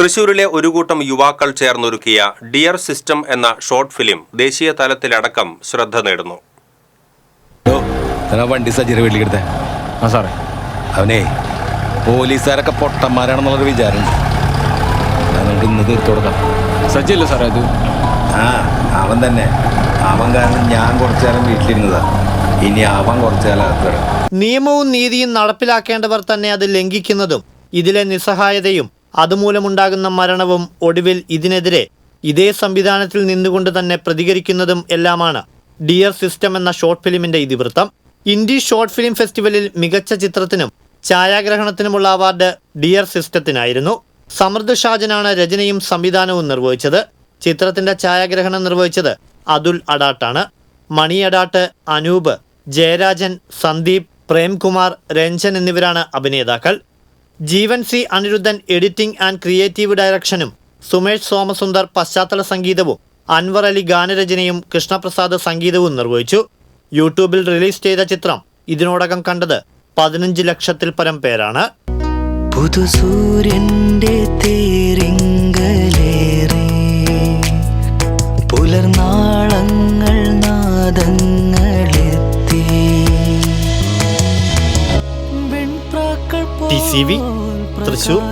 തൃശൂരിലെ ഒരു കൂട്ടം യുവാക്കൾ ചേർന്നൊരുക്കിയ ഡിയർ സിസ്റ്റം എന്ന ഷോർട്ട് ഫിലിം ദേശീയ തലത്തിലടക്കം ശ്രദ്ധ നേടുന്നു. വണ്ടി സജ്ജീരെ വീട്ടിലെടുത്തേ ആ സാറേ. അവനെ പോലീസുകാരൊക്കെ പൊട്ടന്മാരാണെന്നുള്ളൊരു വിചാരമുണ്ട്. നമുക്ക് ഇന്ന് തീർത്തു കൊടുക്കാം. സജ്ജല്ലേ സാറേ അത്? ആ അവൻ തന്നെ. അവൻ കാരണം ഞാൻ കുറച്ചു നേരം വീട്ടിലിരുന്നതാ. ഇനി അവൻ കുറച്ചു നിയമവും നീതിയും നടപ്പിലാക്കേണ്ടവർ തന്നെ അത് ലംഘിക്കുന്നതും ഇതിലെ നിസ്സഹായതയും അതുമൂലമുണ്ടാകുന്ന മരണവും ഒടുവിൽ ഇതിനെതിരെ ഇതേ സംവിധാനത്തിൽ നിന്നുകൊണ്ട് തന്നെ പ്രതികരിക്കുന്നതും എല്ലാമാണ്. ഡിയർ സിസ്റ്റം എന്ന ഷോർട്ട് ഫിലിമിന്റെ ഇതിവൃത്തം. ഇന്ത്യ ഷോർട്ട് ഫിലിം ഫെസ്റ്റിവലിൽ മികച്ച ചിത്രത്തിനും ഛായാഗ്രഹണത്തിനുമുള്ള അവാർഡ് ഡിയർ സിസ്റ്റത്തിനായിരുന്നു. സമൃദ്ധ ഷാജനാണ് രചനയും സംവിധാനവും നിർവഹിച്ചത്. ചിത്രത്തിന്റെ ഛായാഗ്രഹണം നിർവഹിച്ചത് അതുൽ അഡാട്ടാണ് മണി അഡാട്ട് അനൂപ് ജയരാജൻ സന്ദീപ് പ്രേംകുമാർ രഞ്ജൻ എന്നിവരാണ് അഭിനേതാക്കൾ. Jeevan C Anirudhan editing and creative ഡയറക്ഷനും Sumesh Somasundar പശ്ചാത്തല സംഗീതവും അൻവർ അലി ഗാനരചനയും കൃഷ്ണപ്രസാദ് സംഗീതവും നിർവഹിച്ചു. യൂട്യൂബിൽ റിലീസ് ചെയ്ത ചിത്രം ഇതിനോടകം കണ്ടത് പതിനഞ്ച് ലക്ഷത്തിൽ പരം പേരാണ്. പുതുസൂര്യന്റെ സി വി, തൃശൂർ.